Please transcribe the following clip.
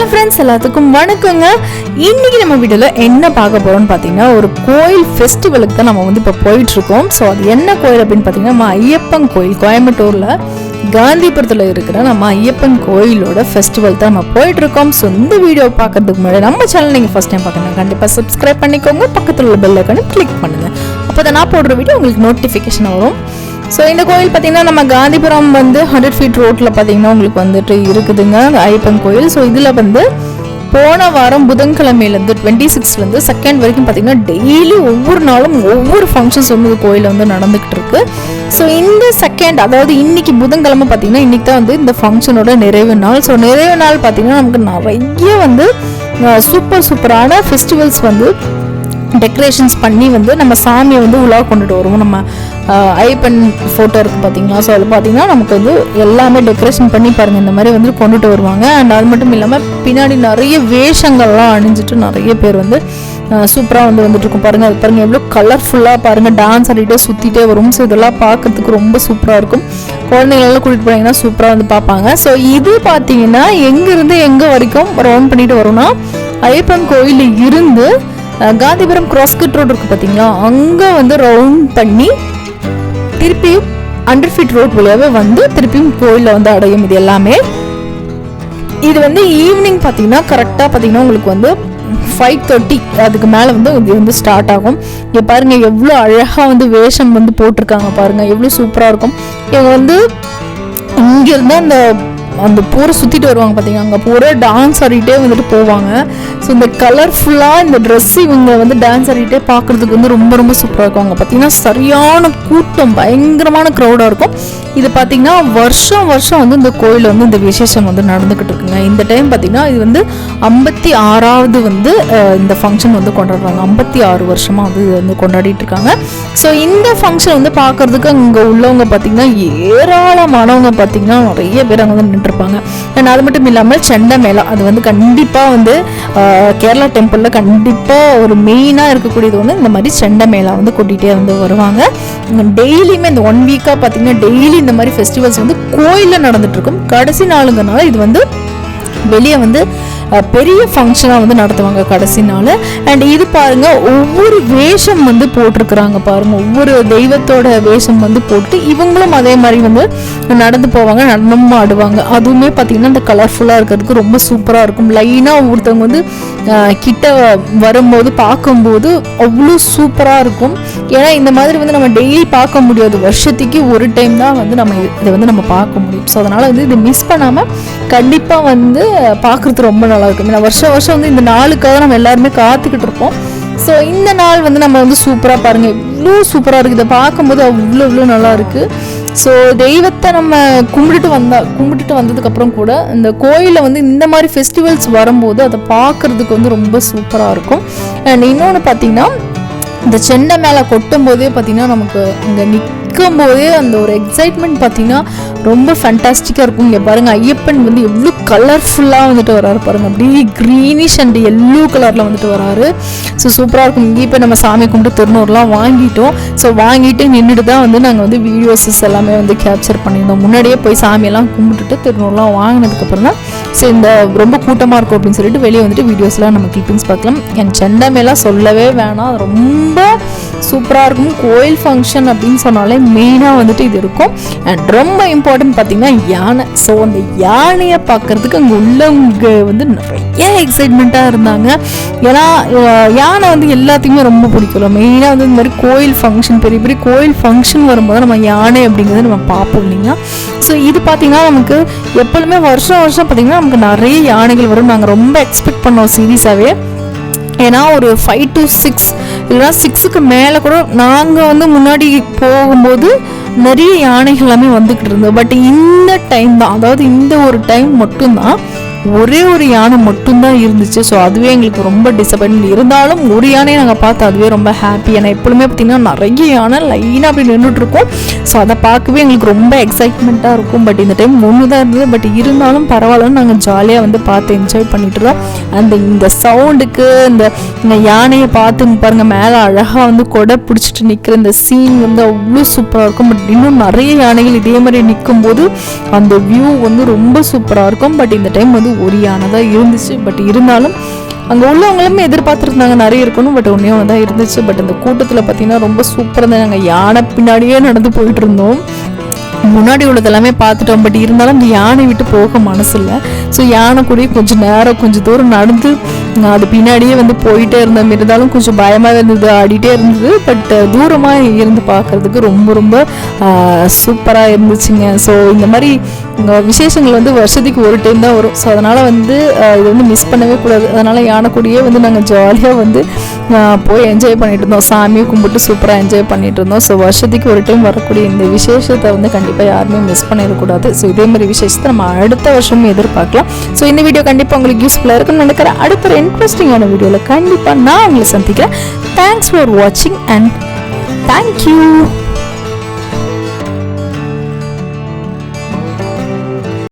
Hello friends எல்லாத்துக்கும் வணக்கங்க. இன்னைக்கு நம்ம வீடியோவில் என்ன பார்க்க போறோம்னு பார்த்தீங்கன்னா ஒரு கோயில் ஃபெஸ்டிவலுக்கு தான் நம்ம வந்து இப்போ போயிட்டுருக்கோம். ஸோ அது என்ன கோயில் அப்படின்னு பார்த்தீங்கன்னா நம்ம ஐயப்பன் கோயில். கோயம்புத்தூரில் காந்திபுரத்தில் இருக்கிற நம்ம ஐயப்பன் கோயிலோட ஃபெஸ்டிவல் தான் நம்ம போயிட்டுருக்கோம். ஸோ இந்த வீடியோ பார்க்கறதுக்கு முன்னாடி நம்ம சேனல் நீங்கள் ஃபஸ்ட் டைம் பார்க்கணும் கண்டிப்பாக சப்ஸ்கிரைப் பண்ணிக்கோங்க. பக்கத்தில் உள்ள பெல் ஐக்கானு கிளிக் பண்ணுங்க. அப்போ தான் நான் போடுற வீடியோ உங்களுக்கு நோட்டிஃபிகேஷன் வரும். ஸோ இந்த கோயில் பார்த்தீங்கன்னா நம்ம காந்திபுரம் வந்து ஹண்ட்ரட் ஃபீட் ரோட்டில் பார்த்தீங்கன்னா உங்களுக்கு வந்துட்டு இருக்குதுங்க ஐயப்பன் கோயில். ஸோ இதில் வந்து போன வாரம் புதன்கிழமையிலேருந்து டுவெண்ட்டி சிக்ஸ்லேருந்து செகண்ட் வரைக்கும் பார்த்தீங்கன்னா டெய்லி ஒவ்வொரு நாளும் ஒவ்வொரு ஃபங்க்ஷன்ஸ் வந்து கோயிலில் வந்து நடந்துக்கிட்டு இருக்கு. ஸோ இந்த செகண்ட் அதாவது இன்னைக்கு புதன்கிழமை பார்த்தீங்கன்னா இன்றைக்கி தான் வந்து இந்த ஃபங்க்ஷனோட நிறைவு நாள். ஸோ நிறைவு நாள் பார்த்தீங்கன்னா நமக்கு நிறைய வந்து சூப்பர் சூப்பரான ஃபெஸ்டிவல்ஸ் வந்து டெக்கரேஷன்ஸ் பண்ணி வந்து நம்ம சாமியை வந்து உலா கொண்டுட்டு வருவோம். நம்ம ஐபன் ஐயப்பன் ஃபோட்டோ இருக்குது பார்த்தீங்களா ஸோ அதில் பார்த்தீங்கன்னா நமக்கு வந்து எல்லாமே டெக்கரேஷன் பண்ணி பாருங்கள் இந்த மாதிரி வந்து கொண்டுட்டு வருவாங்க. அண்ட் அது மட்டும் இல்லாமல் பின்னாடி நிறைய வேஷங்கள்லாம் அணிஞ்சிட்டு நிறைய பேர் வந்து சூப்பராக வந்து வந்துட்டு இருக்கும் பாருங்கள் அது பாருங்கள் எவ்வளோ கலர்ஃபுல்லாக பாருங்கள் டான்ஸ் ஆடிட்டே சுற்றிட்டே வரும். ஸோ இதெல்லாம் பார்க்கறதுக்கு ரொம்ப சூப்பராக இருக்கும். குழந்தைங்களெல்லாம் கூட்டிகிட்டு போனீங்கன்னா சூப்பராக வந்து பார்ப்பாங்க. ஸோ இது பார்த்தீங்கன்னா எங்கேருந்து எங்கே வரைக்கும் ரவுண்ட் பண்ணிட்டு வரும்னா ஐயப்பன் கோயிலில் இருந்து காந்திபுரம் கிராஸ்கட் ரோடு இருக்கு பார்த்தீங்களா அங்கே வந்து ரவுண்ட் பண்ணி திருப்பியும் அண்டர் ஃபிட் ரோட் வழியாகவே வந்து திருப்பியும் கோயிலில் வந்து அடையும் இது எல்லாமே. இது வந்து ஈவினிங் பார்த்தீங்கன்னா கரெக்டாக பார்த்தீங்கன்னா உங்களுக்கு வந்து ஃபைவ் தேர்ட்டி அதுக்கு மேலே வந்து இது வந்து ஸ்டார்ட் ஆகும். இங்கே பாருங்கள் எவ்வளோ அழகாக வந்து வேஷம் வந்து போட்டிருக்காங்க பாருங்கள் எவ்வளோ சூப்பராக இருக்கும். இவங்க வந்து இங்கேருந்து அந்த அந்த பூரை சுற்றிட்டு வருவாங்க பார்த்தீங்க அங்கே பூரா டான்ஸ் ஆடிட்டே வந்துட்டு போவாங்க. ஸோ இந்த கலர்ஃபுல்லாக இந்த ட்ரெஸ் இவங்க வந்து டான்ஸ் ஆடிட்டே பார்க்குறதுக்கு வந்து ரொம்ப ரொம்ப சூப்பராக இருக்கும். அங்கே பார்த்தீங்கன்னா சரியான கூட்டம் பயங்கரமான க்ரௌடாக இருக்கும். இது பார்த்தீங்கன்னா வருஷம் வருஷம் வந்து இந்த கோயிலில் வந்து இந்த விசேஷம் வந்து நடந்துக்கிட்டு இருக்குங்க இந்த டைம் பார்த்திங்கன்னா இது வந்து ஐம்பத்தி ஆறாவது வந்து இந்த ஃபங்க்ஷன் வந்து கொண்டாடுறாங்க. ஐம்பத்தி ஆறு வருஷமாக வந்து இது வந்து கொண்டாடிட்டு இருக்காங்க. ஸோ இந்த ஃபங்க்ஷன் வந்து பார்க்கறதுக்கு அங்கே உள்ளவங்க பார்த்தீங்கன்னா ஏராளமானவங்க பார்த்தீங்கன்னா நிறைய பேர் அங்கே வந்து நின்றுருப்பாங்க. அண்ட் அது மட்டும் இல்லாமல் செண்டை மேளம் அது வந்து கண்டிப்பாக வந்து கேரளா டெம்பிளில் கண்டிப்பாக ஒரு மெயினாக இருக்கக்கூடியது வந்து இந்த மாதிரி செண்டை மேளம் வந்து கூட்டிகிட்டே வந்து வருவாங்க. டெய்லியுமே இந்த ஒன் வீக்காக பார்த்தீங்கன்னா டெய்லி இந்த மாதிரி ஃபெஸ்டிவல்ஸ் வந்து கோயிலில் நடந்துகிட்ருக்கும் இருக்கும். கடைசி நாளுங்கனால இது வந்து வெளியே வந்து பெரிய ஃபங்க்ஷனாக வந்து நடத்துவாங்க கடைசி நாள் அண்ட் இது பாருங்க ஒவ்வொரு வேஷம் வந்து போட்டிருக்கிறாங்க பாருங்க. ஒவ்வொரு தெய்வத்தோட வேஷம் வந்து போட்டு இவங்களும் அதே மாதிரி வந்து நடந்து போவாங்க நடனமும் ஆடுவாங்க. அதுவுமே பார்த்திங்கன்னா இந்த கலர்ஃபுல்லாக இருக்கிறதுக்கு ரொம்ப சூப்பராக இருக்கும். லைனாக ஒருத்தவங்க வந்து கிட்ட வரும்போது பார்க்கும்போது அவ்வளோ சூப்பராக இருக்கும். ஏன்னா இந்த மாதிரி வந்து நம்ம டெய்லி பார்க்க முடியாது. வருஷத்துக்கு ஒரு டைம் தான் வந்து நம்ம இதை வந்து நம்ம பார்க்க முடியும். ஸோ அதனால் வந்து இதை மிஸ் பண்ணாமல் கண்டிப்பாக வந்து பார்க்குறது ரொம்ப நல்லா இருக்கும் ஏன்னா வருஷம் வருஷம் வந்து இந்த நாளுக்காக நம்ம எல்லாருமே காத்துக்கிட்டு இருப்போம். ஸோ இந்த நாள் வந்து நம்ம வந்து சூப்பராக பாருங்கள் இவ்வளோ சூப்பராக இருக்குது இதை பார்க்கும்போது அவ்வளோ இவ்வளோ நல்லா இருக்குது ஸோ தெய்வத்தை நம்ம கும்பிட்டுட்டு வந்தா கும்பிட்டுட்டு வந்ததுக்கப்புறம் கூட இந்த கோயிலில் வந்து இந்த மாதிரி ஃபெஸ்டிவல்ஸ் வரும்போது அதை பார்க்குறதுக்கு வந்து ரொம்ப சூப்பராக இருக்கும். அண்ட் இன்னொன்று பார்த்தீங்கன்னா இந்த சென்னை மேலே கொட்டும் போதே பார்த்தீங்கன்னா நமக்கு இங்கே நிற்கும் போதே அந்த ஒரு எக்ஸைட்மெண்ட் பார்த்தீங்கன்னா ரொம்ப ஃபேண்டாஸ்டிக்காக இருக்கும் இங்கே பாருங்கள் ஐயப்பன் வந்து எவ்வளோ கலர்ஃபுல்லாக வந்துட்டு வராரு பாருங்க. அப்படியே க்ரீனிஷ் அண்ட் எல்லோ கலரில் வந்துட்டு வராரு. ஸோ சூப்பராக இருக்கும். இங்கே இப்போ நம்ம சாமி கும்பிட்டு திருநூறுலாம் வாங்கிட்டோம். ஸோ வாங்கிட்டு நின்றுட்டு தான் வந்து நாங்கள் வந்து வீடியோஸஸ் எல்லாமே வந்து கேப்சர் பண்ணியிருந்தோம். முன்னாடியே போய் சாமியெல்லாம் கும்பிட்டுட்டு திருநூறுலாம் வாங்கினதுக்கப்புறம் தான் சரி இந்த ரொம்ப கூட்டமாக இருக்கும் அப்படின்னு சொல்லிட்டு வெளியே வந்துட்டு வீடியோஸ்லாம் நம்ம கிளிப்பிங்ஸ் பார்க்கலாம். என் செண்டமேலாம் சொல்லவே வேணாம். ரொம்ப சூப்பராக இருக்கும். கோயில் ஃபங்க்ஷன் அப்படின்னு சொன்னாலே மெயினாக வந்துட்டு இது இருக்கும். அண்ட் ரொம்ப இம்பார்ட்டன்ட் பார்த்திங்கன்னா யானை. ஸோ அந்த யானையை பார்க்கறதுக்கு அங்கே உள்ளவங்க வந்து நிறைய எக்ஸைட்மெண்ட்டாக இருந்தாங்க. ஏன்னா யானை வந்து எல்லாத்தையுமே ரொம்ப பிடிக்கும். மெயினாக வந்து இந்த மாதிரி கோயில் ஃபங்க்ஷன் பெரிய பெரிய கோயில் ஃபங்க்ஷன் வரும்போது நம்ம யானை அப்படிங்கிறத நம்ம பார்ப்போம் இல்லைங்களா? ஸோ இது பார்த்திங்கன்னா நமக்கு எப்பொழுதுமே வருஷம் வருஷம் பார்த்தீங்கன்னா நமக்கு நிறைய யானைகள் வரும். நாங்கள் ரொம்ப எக்ஸ்பெக்ட் பண்ணோம் சீரியஸாகவே ஏன்னா ஒரு ஃபைவ் டு சிக்ஸ் இல்லைன்னா சிக்ஸுக்கு மேலே கூட நாங்கள் வந்து முன்னாடி போகும்போது நிறைய யானைகள் எல்லாமே வந்துக்கிட்டு இருந்தோம் பட் இந்த டைம் தான் அதாவது இந்த ஒரு டைம் மட்டும்தான் ஒரே ஒரு யானை மட்டும்தான் இருந்துச்சு. ஸோ அதுவே எங்களுக்கு ரொம்ப டிசப்பாயின்மெண்ட் இருந்தாலும் ஒரு யானையை நாங்கள் பார்த்து அதுவே ரொம்ப ஹாப்பி ஏன்னா எப்பொழுதுமே பார்த்திங்கன்னா நிறைய யானை லைனாக அப்படி நின்றுட்டுருக்கோம் ஸோ அதை பார்க்கவே எங்களுக்கு ரொம்ப எக்ஸைட்மெண்ட்டாக இருக்கும். பட் இந்த டைம் ஒன்று தான் இருந்தது. பட் இருந்தாலும் பரவாயில்லன்னு நாங்கள் ஜாலியாக வந்து பார்த்து என்ஜாய் பண்ணிட்டு இருந்தோம். அந்த இந்த சவுண்டுக்கு இந்த இந்த யானையை பார்த்து பாருங்கள் பாருங்க மேலே அழகாக வந்து கொடை பிடிச்சிட்டு நிற்கிற இந்த சீன் வந்து அவ்வளோ சூப்பராக இருக்கும். பட் இன்னும் நிறைய யானைகள் இதே மாதிரி நிற்கும் போது அந்த வியூ வந்து ரொம்ப சூப்பராக இருக்கும். பட் இந்த டைம் வந்து வந்து ஒரியானதாக இருந்துச்சு. பட் இருந்தாலும் அங்கே உள்ளவங்களுமே எதிர்பார்த்துருந்தாங்க. நிறைய இருக்கணும் பட் ஒன்றே ஒன்று தான் இருந்துச்சு. பட் அந்த கூட்டத்தில் பார்த்தீங்கன்னா ரொம்ப சூப்பராக இருந்தாங்க நாங்கள் யானை பின்னாடியே நடந்து போயிட்டு இருந்தோம். முன்னாடி உள்ளது எல்லாமே பார்த்துட்டோம். பட் இருந்தாலும் அந்த யானை விட்டு போக மனசு இல்லை ஸோ யானை கூட கொஞ்சம் நேரம் கொஞ்சம் தூரம் நடந்து நான் அது பின்னாடியே வந்து போயிட்டே மாரி இருந்தாலும் கொஞ்சம் பயமாக இருந்தது ஆடிட்டே இருந்தது. பட் தூரமாக இருந்து பார்க்கறதுக்கு ரொம்ப ரொம்ப சூப்பராக இருந்துச்சுங்க. ஸோ இந்த மாதிரி விசேஷங்கள் வந்து வருஷத்துக்கு ஒரு டைம் தான் வரும். ஸோ அதனால் வந்து இது வந்து மிஸ் பண்ணவே கூடாது. அதனால் யானைக்கூடியே வந்து நாங்கள் ஜாலியாக வந்து போய் என்ஜாய் பண்ணிட்டு இருந்தோம் சாமியை கும்பிட்டு சூப்பராக என்ஜாய் பண்ணிட்டு இருந்தோம் ஸோ வருஷத்துக்கு ஒரு டைம் வரக்கூடிய இந்த விசேஷத்தை வந்து கண்டிப்பாக யாருமே மிஸ் பண்ணிடக்கூடாது. ஸோ இதே மாதிரி விசேஷத்தை நம்ம அடுத்த வருஷமும் எதிர்பார்க்கலாம். ஸோ இந்த வீடியோ கண்டிப்பாக உங்களுக்கு யூஸ்ஃபுல்லாக இருக்கும்னு நினைக்கிறேன். அடுத்த ஒரு இன்ட்ரெஸ்டிங்கான வீடியோவில் கண்டிப்பாக நான் உங்களை சந்திக்கிறேன். தேங்க்ஸ் ஃபார் வாட்சிங் அண்ட் தேங்க்யூ